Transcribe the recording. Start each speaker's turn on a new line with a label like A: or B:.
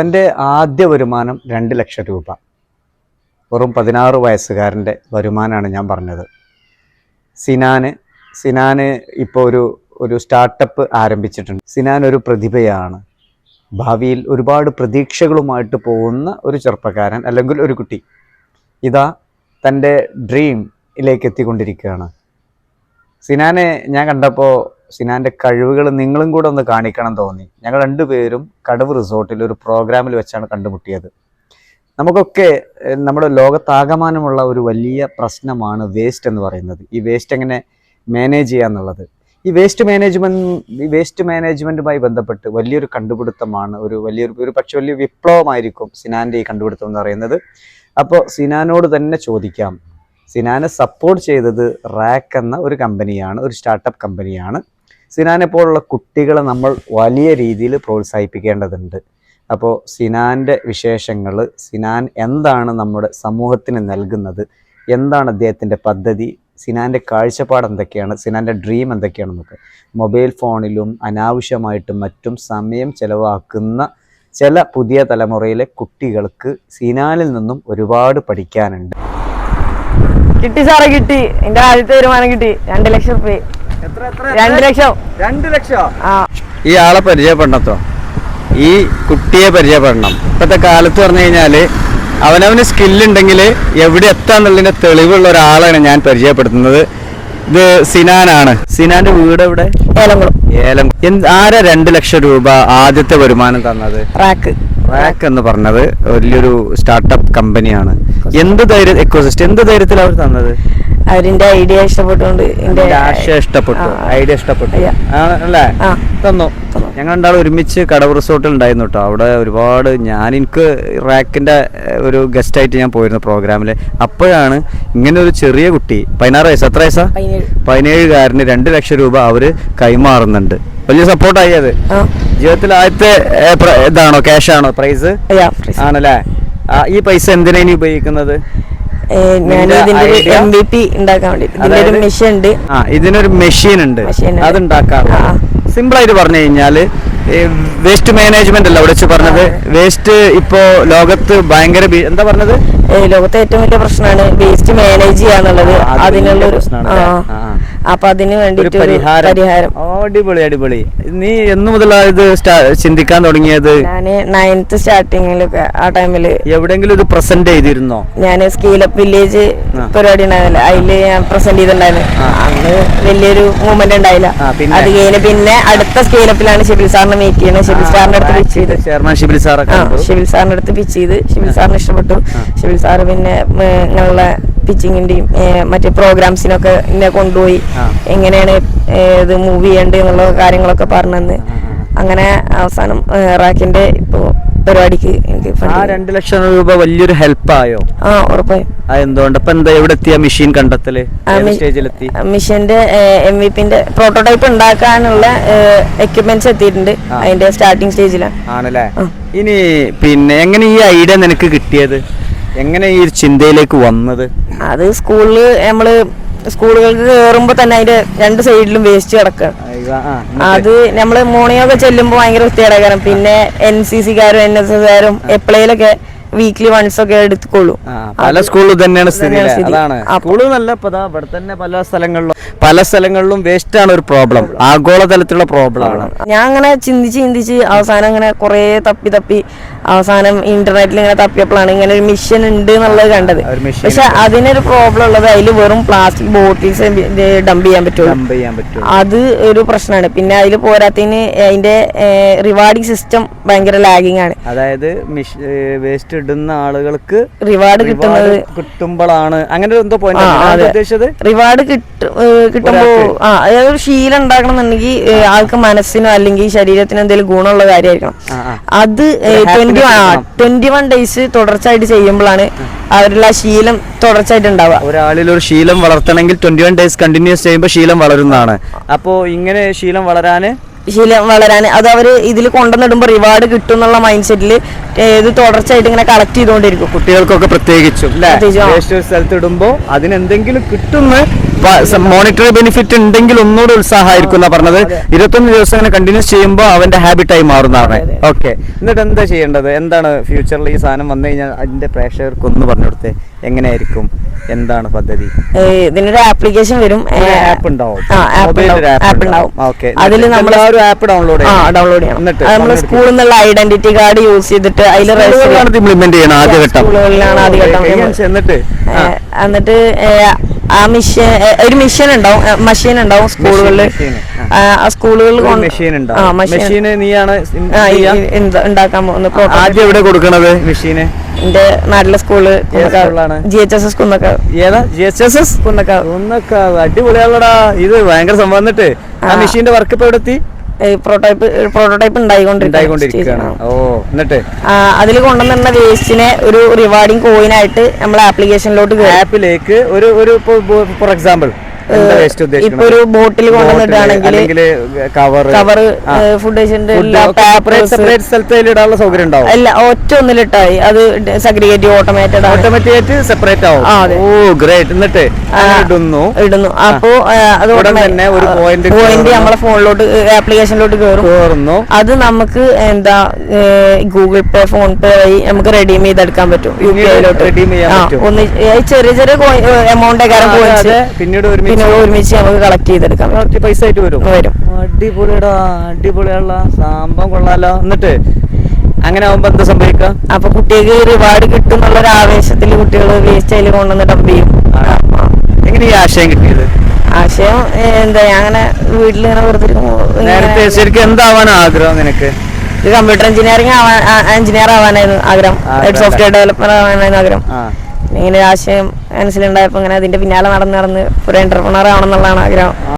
A: തന്റെ ആദ്യ വരുമാനം രണ്ട് ലക്ഷം രൂപ. വെറും പതിനാറ് വയസ്സുകാരന്റെ വരുമാനമാണ് ഞാൻ പറഞ്ഞത്. സിനാന് സിനാന് ഇപ്പോൾ ഒരു ഒരു സ്റ്റാർട്ടപ്പ് ആരംഭിച്ചിട്ടുണ്ട്. സിനാൻ ഒരു പ്രതിഭയാണ്. ഭാവിയിൽ ഒരുപാട് പ്രതീക്ഷകളുമായിട്ട് പോകുന്ന ഒരു ചെറുപ്പക്കാരൻ അല്ലെങ്കിൽ ഒരു കുട്ടി. ഇതാ തന്റെ ഡ്രീമിലേക്ക് എത്തിക്കൊണ്ടിരിക്കുകയാണ്. സിനാനെ ഞാൻ കണ്ടപ്പോൾ സിനാന്റെ കഴിവുകൾ നിങ്ങളും കൂടെ ഒന്ന് കാണിക്കണം തോന്നി. ഞങ്ങൾ രണ്ടുപേരും കടവ് റിസോർട്ടിൽ ഒരു പ്രോഗ്രാമിൽ വെച്ചാണ് കണ്ടുമുട്ടിയത്. നമുക്കൊക്കെ നമ്മുടെ ലോകത്താകമാനമുള്ള ഒരു വലിയ പ്രശ്നമാണ് വേസ്റ്റ് എന്ന് പറയുന്നത്. ഈ വേസ്റ്റ് എങ്ങനെ മാനേജ് ചെയ്യുക എന്നുള്ളത്. ഈ വേസ്റ്റ് മാനേജ്മെന്റ് ഈ വേസ്റ്റ് മാനേജ്മെന്റുമായി ബന്ധപ്പെട്ട് വലിയൊരു കണ്ടുപിടുത്തമാണ് ഒരു വലിയൊരു ഒരു പക്ഷെ വലിയ വിപ്ലവമായിരിക്കും സിനാന്റെ ഈ കണ്ടുപിടുത്തം എന്ന് പറയുന്നത്. അപ്പോൾ സിനാനോട് തന്നെ ചോദിക്കാം സിനാനെ സപ്പോർട്ട് ചെയ്തത് റാക്ക് എന്ന ഒരു കമ്പനിയാണ് ഒരു സ്റ്റാർട്ടപ്പ് കമ്പനിയാണ്. സിനാനെ പോലുള്ള കുട്ടികളെ നമ്മൾ വലിയ രീതിയിൽ പ്രോത്സാഹിപ്പിക്കേണ്ടതുണ്ട്. അപ്പോൾ സിനാന്റെ വിശേഷങ്ങൾ സിനാൻ എന്താണ് നമ്മുടെ സമൂഹത്തിന് നൽകുന്നത് എന്താണ് അദ്ദേഹത്തിന്റെ പദ്ധതി സിനാന്റെ കാഴ്ചപ്പാട് എന്തൊക്കെയാണ് സിനാന്റെ ഡ്രീം എന്തൊക്കെയാണെന്നൊക്കെ മൊബൈൽ ഫോണിലും അനാവശ്യമായിട്ടും മറ്റും സമയം ചെലവാക്കുന്ന ചില പുതിയ തലമുറയിലെ കുട്ടികൾക്ക് സിനാനിൽ നിന്നും ഒരുപാട് പഠിക്കാനുണ്ട്.
B: കിട്ടി സാറേ കിട്ടി. എന്റെ ആദ്യത്തെ തീരുമാനം കിട്ടി. രണ്ട് ലക്ഷം റുപ്യ. രണ്ട് ലക്ഷം.
A: രണ്ട് ലക്ഷം?
B: ആ.
A: ഈ ആളെ പരിചയപ്പെടണത്തോ ഈ കുട്ടിയെ പരിചയപ്പെടണം. ഇപ്പോഴത്തെ കാലത്ത് പറഞ്ഞു കഴിഞ്ഞാൽ അവനവന് സ്കില്ലുണ്ടെങ്കിൽ എവിടെ എത്താന്നുള്ളതിന്റെ തെളിവുള്ള ഒരാളാണ് ഞാൻ പരിചയപ്പെടുത്തുന്നത്. ഇത് സിനാനാണ് സിനാന്റെ വീട് എവിടെ?
B: ഏലംകുളം.
A: ഏലം എന്ത് ആരാ രണ്ട് ലക്ഷം രൂപ ആദ്യത്തെ വരുമാനം തന്നത്?
B: റാക്ക്.
A: റാക്ക് എന്ന് പറഞ്ഞത് വലിയൊരു സ്റ്റാർട്ടപ്പ് കമ്പനിയാണ്. എന്ത് ധൈര്യം എക്കോസിസ്റ്റം എന്ത് ധൈര്യത്തിൽ അവർ തന്നത്?
B: അവരിന്റെ ഐഡിയ ഇഷ്ടപ്പെട്ടുകൊണ്ട് എന്റെ
A: ആശയം ഇഷ്ടപ്പെട്ടു. ഐഡിയ ഇഷ്ടപ്പെട്ടു. അല്ലേ. തന്നു. ഞങ്ങൾ രണ്ടാളും ഒരുമിച്ച് കടവ് റിസോർട്ടിൽ ഉണ്ടായിരുന്നു കേട്ടോ. അവിടെ ഒരുപാട് ഞാൻ എനിക്ക് റാക്കിന്റെ ഒരു ഗസ്റ്റ് ആയിട്ട് ഞാൻ പോയിരുന്നു പ്രോഗ്രാമിൽ അപ്പോഴാണ് ഇങ്ങനെ ഒരു ചെറിയ കുട്ടി പതിനാറ് വയസ്സ് എത്ര വയസ്സാ?
B: പതിനേഴ്.
A: പതിനേഴുകാരന് രണ്ട് ലക്ഷം രൂപ അവർ കൈമാറുന്നുണ്ട്. വലിയ സപ്പോർട്ടായി അത്. ജീവിതത്തിൽ ആദ്യത്തെ ഇതാണോ ക്യാഷ് ആണോ പ്രൈസ്. ആണല്ലേ? ഈ പൈസ എന്തിനാണ് ഇനി ഉപയോഗിക്കുന്നത്?
B: ഞാൻ
A: നിന്റെ
B: ഇതിന്റെ ഒരു എം ബി പി ഉണ്ടാക്കാൻ വേണ്ടി. ഇതിന്റെ ഒരു
A: അതായത്?
B: മെഷീൻ ഉണ്ട്
A: ആ ഇതിനൊരു മെഷീൻ ഉണ്ട്. അത് ഉണ്ടാക്കാം. സിമ്പിൾ ആയിട്ട് പറഞ്ഞു കഴിഞ്ഞാൽ വേസ്റ്റ് മാനേജ്മെന്റ് അല്ല അവിടെ പറഞ്ഞത്. വേസ്റ്റ് ഇപ്പോ ലോകത്ത് ഭയങ്കര എന്താ പറഞ്ഞത്?
B: ലോകത്തെ ഏറ്റവും വലിയ പ്രശ്നമാണ് വേസ്റ്റ് മാനേജ് ചെയ്യാന്നുള്ളത്. അതിനുള്ള ഒരു
A: പ്രശ്നമാണ്.
B: അപ്പൊ അതിന് വേണ്ടി
A: പരിഹാരം. അടിപൊളി അടിപൊളി. നീ എന്ന് മുതലാ ഇത് ചിന്തിക്കാൻ തുടങ്ങിയത്?
B: ഞാൻ നയൻത്ത് സ്റ്റാർട്ടിങ്ങിലൊക്കെ ആ ടൈമിൽ
A: എവിടെങ്കിലും ഇത് പ്രസന്റ് ചെയ്തിരുന്നോ?
B: ഞാൻ സ്കീലപ്പ് വില്ലേജ്. പരിപാടി ഉണ്ടായിരുന്നില്ല. അതിൽ ഞാൻ പ്രസന്റ് ചെയ്തിട്ടുണ്ടായിരുന്നു. അന്ന് വലിയൊരു മൂവ്മെന്റ് ഉണ്ടായില്ല? അത് കഴിഞ്ഞ് പിന്നെ അടുത്ത സ്കീലപ്പിലാണ് ഷിബിൽ സാറിനെ മീറ്റ് ചെയ്യുന്നത് ഷിബിൽ സാറിന്റെ അടുത്ത് പിച്ച് ചെയ്ത്.
A: ഷിബിൽ
B: ഷിബിൽ സാറിന്റെ അടുത്ത് പിച്ച് ചെയ്ത്. ഷിബിൽ സാറിന് ഇഷ്ടപ്പെട്ടു. ഷിബിൽ സാറ് പിന്നെ ഞങ്ങളുടെ ഞങ്ങളെ പിച്ചിങ്ങിന്റെയും മറ്റേ പ്രോഗ്രാംസിനൊക്കെ എന്നെ കൊണ്ടുപോയി. എങ്ങനെയാണ് ഇത് മൂവ് ചെയ്യേണ്ടത് എന്നുള്ള കാര്യങ്ങളൊക്കെ പറഞ്ഞു തന്ന്
A: ആ, ആ, ആ.
B: അങ്ങനെ അവസാനം റാക്കിന്റെ ഇപ്പോ പരിപാടിക്ക് എനിക്ക്
A: ആ രണ്ട് ലക്ഷം രൂപ വലിയൊരു ഹെൽപ്പായോ?
B: ആ ഉറപ്പായും.
A: അപ്പൊ എന്താ എവിടെ എത്തിയ മെഷീൻ
B: കണ്ടെത്തൽ?
A: സ്റ്റേജിലെത്തി
B: മിഷന്റെ എം വി പിന്റെ പ്രോട്ടോടൈപ്പ് ഉണ്ടാക്കാനുള്ള എക്യുപ്മെന്റ്സ് എത്തിയിട്ടുണ്ട്. അതിന്റെ സ്റ്റാർട്ടിംഗ് സ്റ്റേജിലാണ്
A: ആണല്ലേ? ഇനി പിന്നെ എങ്ങനെ ഈ ഐഡിയ നിനക്ക് കിട്ടിയത്? എങ്ങനെ ഈ ചിന്തയിലേക്ക് വന്നത്?
B: അത് സ്കൂളിൽ നമ്മൾ സ്കൂളുകൾക്ക് കയറുമ്പോ തന്നെ അതിന്റെ രണ്ട് സൈഡിലും വേസ്റ്റ് കിടക്കുക. അത് നമ്മൾ മോർണിംഗ് ഒക്കെ ചെല്ലുമ്പോ ഭയങ്കര വൃത്തികേടാകാരം പിന്നെ എൻ സി സിക്കാരും എൻ എസ് എസ്കാരും എപ്പോഴേലൊക്കെ വീക്ക്ലി വൺസ് ഒക്കെ എടുത്തുകൊള്ളൂ.
A: പല സ്കൂളിൽ തന്നെയാണ് സ്ഥിതി. അതാണ്. ഇവിടെ തന്നെ പല സ്ഥലങ്ങളിലും പല സ്ഥലങ്ങളിലും വേസ്റ്റ് ആണ് ഒരു പ്രോബ്ലം ആഗോളതലത്തിലുള്ള പ്രോബ്ലം ആണ്.
B: ഞാൻ അങ്ങനെ ചിന്തിച്ച് ചിന്തിച്ച് അവസാനം അങ്ങനെ കുറേ തപ്പി തപ്പി അവസാനം ഇന്റർനെറ്റിൽ ഇങ്ങനെ തപ്പിയപ്പോഴാണ് ഇങ്ങനെ ഒരു മിഷൻ ഉണ്ട് എന്നുള്ളത് കണ്ടത്. പക്ഷെ അതിനൊരു പ്രോബ്ലം ഉള്ളത് അതിൽ വെറും പ്ലാസ്റ്റിക് ബോട്ടിൽസ് ഡംപ് ചെയ്യാൻ പറ്റുള്ളൂ.
A: പറ്റും
B: അത് ഒരു പ്രശ്നമാണ്. പിന്നെ അതിൽ പോരാത്തതിന് അതിന്റെ റിവാർഡിംഗ് സിസ്റ്റം ഭയങ്കര ലാഗിങ് ആണ്.
A: അതായത് വേസ്റ്റ് ഇടുന്ന ആളുകൾക്ക്
B: റിവാർഡ് കിട്ടുന്നത്
A: കിട്ടുമ്പോഴാണ് അങ്ങനെ എന്തോ ഉദ്ദേശിച്ചത്?
B: റിവാർഡ് കിട്ടും കിട്ടുമ്പോ ആ അതായത് ഒരു ശീലം ഉണ്ടാക്കണം എന്നുണ്ടെങ്കിൽ ആൾക്ക് മനസ്സിനോ അല്ലെങ്കിൽ ശരീരത്തിനോ എന്തെങ്കിലും ഗുണമുള്ള കാര്യമായിരിക്കണം. അത് twenty one. Twenty one days തുടർച്ചയായിട്ട് ചെയ്യുമ്പോഴാണ് അവരുടെ ആ ശീലം തുടർച്ചയായിട്ട് ഉണ്ടാവുക.
A: ഒരാളിൽ ഒരു ശീലം വളർത്തണമെങ്കിൽ ട്വന്റി വൺ ഡേയ്സ് കണ്ടിന്യൂസ് ചെയ്യുമ്പോൾ ശീലം വളരുന്നതാണ്. അപ്പോൾ ഇങ്ങനെ ശീലം വളരാന്?
B: ശീലം വളരാൻ അത് അവർ ഇതിൽ കൊണ്ടുവന്നിടുമ്പോൾ റിവാർഡ് കിട്ടും എന്നുള്ള മൈൻഡ് സെറ്റിൽ ഇത് തുടർച്ചയായിട്ട് ഇങ്ങനെ കളക്ട് ചെയ്തുകൊണ്ടിരിക്കും.
A: കുട്ടികൾക്കൊക്കെ പ്രത്യേകിച്ചും സ്ഥലത്ത് ഇടുമ്പോൾ അതിനെന്തെങ്കിലും കിട്ടുമെന്ന് മോണിറ്ററി ബെനിഫിറ്റ് ഉണ്ടെങ്കിൽ ഒന്നുകൂടെ ഉത്സാഹമായിരിക്കും എന്നാ പറഞ്ഞത്. ഇരുപത്തൊന്ന് ദിവസം അങ്ങനെ കണ്ടിന്യൂസ് ചെയ്യുമ്പോൾ അവന്റെ ഹാബിറ്റായി മാറുന്നതാണ് ഓക്കെ എന്നിട്ട് എന്താ ചെയ്യേണ്ടത്? എന്താണ് ഫ്യൂച്ചറിൽ ഈ സാധനം വന്നു കഴിഞ്ഞാൽ അതിന്റെ പ്രേക്ഷകർക്ക് ഒന്ന് പറഞ്ഞു കൊടുത്തേ. എങ്ങനെയായിരിക്കും? എന്താണ് പദ്ധതി?
B: ഇതിനൊരു ആപ്ലിക്കേഷൻ വരും.
A: ആപ്പ് ഉണ്ടാവും.
B: ആപ്പ് ഉണ്ടാവും. അതിൽ നമ്മൾ
A: ഒരു ആപ്പ് ഡൗൺലോഡ്
B: ഡൗൺലോഡ് ചെയ്യണം. നമ്മൾ സ്കൂളിൽ നിന്നുള്ള ഐഡന്റിറ്റി കാർഡ് യൂസ് ചെയ്തിട്ട് അതിൽ
A: ഇംപ്ലിമെന്റ് ചെയ്യണം ആദ്യ ഘട്ടം
B: സ്കൂളുകളിലാണ് ആദ്യ ഘട്ടം
A: എന്നിട്ട്.
B: എന്നിട്ട് ആ മെഷീൻ ഒരു മെഷീൻ ഉണ്ടാവും മെഷീൻ ഉണ്ടാവും സ്കൂളുകളിൽ. ആ. സ്കൂളുകളിൽ
A: മെഷീൻ
B: മെഷീൻ
A: മെഷീൻ നീയാണ്
B: ഉണ്ടാക്കാൻ പോകുന്നത്.
A: ആദ്യം എവിടെ കൊടുക്കണത് മെഷീന്
B: എന്റെ നാട്ടിലെ
A: school?
B: G H S S Kunnakkavu.
A: ഏതാ? G H S S
B: Kunnakkavu.
A: Kunnakkavu. അടിപൊളിയാളടാ ഇത് ഭയങ്കര സംഭവം എന്നിട്ട്. ആ മെഷീന്റെ വർക്ക് ഇപ്പൊ എവിടെ എത്തി
B: പ്രോട്ടോടൈപ്പ് പ്രോട്ടോടൈപ്പ്
A: ഉണ്ടായിക്കൊണ്ടിരിക്കുകയാണ് ഓ എന്നിട്ട്?
B: അതിൽ കൊണ്ടുവന്നിരുന്ന വേസ്റ്റിനെ ഒരു റിവാർഡിങ് കോയിനായിട്ട് നമ്മൾ ആപ്ലിക്കേഷനിലോട്ട്
A: ആപ്പിലേക്ക് ഒരു ഒരു ഫോർ എക്സാമ്പിൾ
B: ഇപ്പൊ ഒരു bottle കൊണ്ടുവന്നിട്ടാണെങ്കിൽ
A: cover
B: cover food
A: separate separate ഇടാനുള്ള സൗകര്യം ഉണ്ടാവും?
B: അല്ല ഒറ്റ ഒന്നിലിട്ടായി. അത് സഗ്രിഗേറ്റ് ഓട്ടോമേറ്റഡ്
A: ഓട്ടോമാറ്റിക് ആയിട്ട് സെപ്പറേറ്റ് ആവും. ഓ ഗ്രേറ്റ് എന്നിട്ട് ഇടുന്നു.
B: ഇടുന്നു. അപ്പോ
A: അതോടെ തന്നെ ഒരു
B: പോയിന്റ്
A: പോയിന്റ്
B: നമ്മളെ ഫോണിലോട്ട് ആപ്ലിക്കേഷനിലോട്ട് കയറും
A: കേറുന്നു.
B: അത് നമുക്ക് എന്താ ഗൂഗിൾ പേ ഫോൺ പേ വഴി നമുക്ക് റെഡീം ചെയ്തെടുക്കാൻ പറ്റും. യു പി ഐയിലോട്ട്. ഒന്ന് ചെറിയ ചെറിയ എമൗണ്ട്
A: അതെ. പിന്നീട് ഒരുമിച്ച്
B: ഒരുമിച്ച് നമുക്ക് കളക്ട് ചെയ്തെടുക്കാം. പറ്റും
A: പൈസ ആയിട്ട് വരും.
B: വരും.
A: അടിപൊളിയടാ അടിപൊളിയുള്ള സംഭവം കൊള്ളാലോ. എന്നിട്ട് അങ്ങനെ ആവുമ്പോ എന്താ സംഭവിക്കുക
B: അപ്പൊ കുട്ടികൾക്ക് റിവാർഡ് കിട്ടും എന്നുള്ള ഒരു ആവേശത്തിൽ കുട്ടികൾ വേസ്റ്റ് അതിൽ കൊണ്ടുവന്ന് ഡംപ് ചെയ്യും?
A: എങ്ങനെ ഈ ആശയം കിട്ടിയത്?
B: ആശയം എന്താ ഞാൻ അങ്ങനെ വീട്ടിൽ ഇങ്ങനെ വെറുതെ
A: നേരത്തെ ശരിക്കും എന്താവാൻ ആഗ്രഹം നിനക്ക്?
B: കമ്പ്യൂട്ടർ എഞ്ചിനീയറിംഗ് ആവാൻ എഞ്ചിനീയർ ആവാനായിരുന്നു ആഗ്രഹം. സോഫ്റ്റ്വെയർ ഡെവലപ്പർ ആവാനായിരുന്നു ആഗ്രഹം. ഇങ്ങനെ ഒരു ആശയം മനസ്സിലുണ്ടായപ്പോൾ ഇങ്ങനെ അതിന്റെ പിന്നാലെ നടന്ന് നടന്ന് ഒരു എന്റർപ്രണർ ആവണം എന്നുള്ളതാണ് ആഗ്രഹം.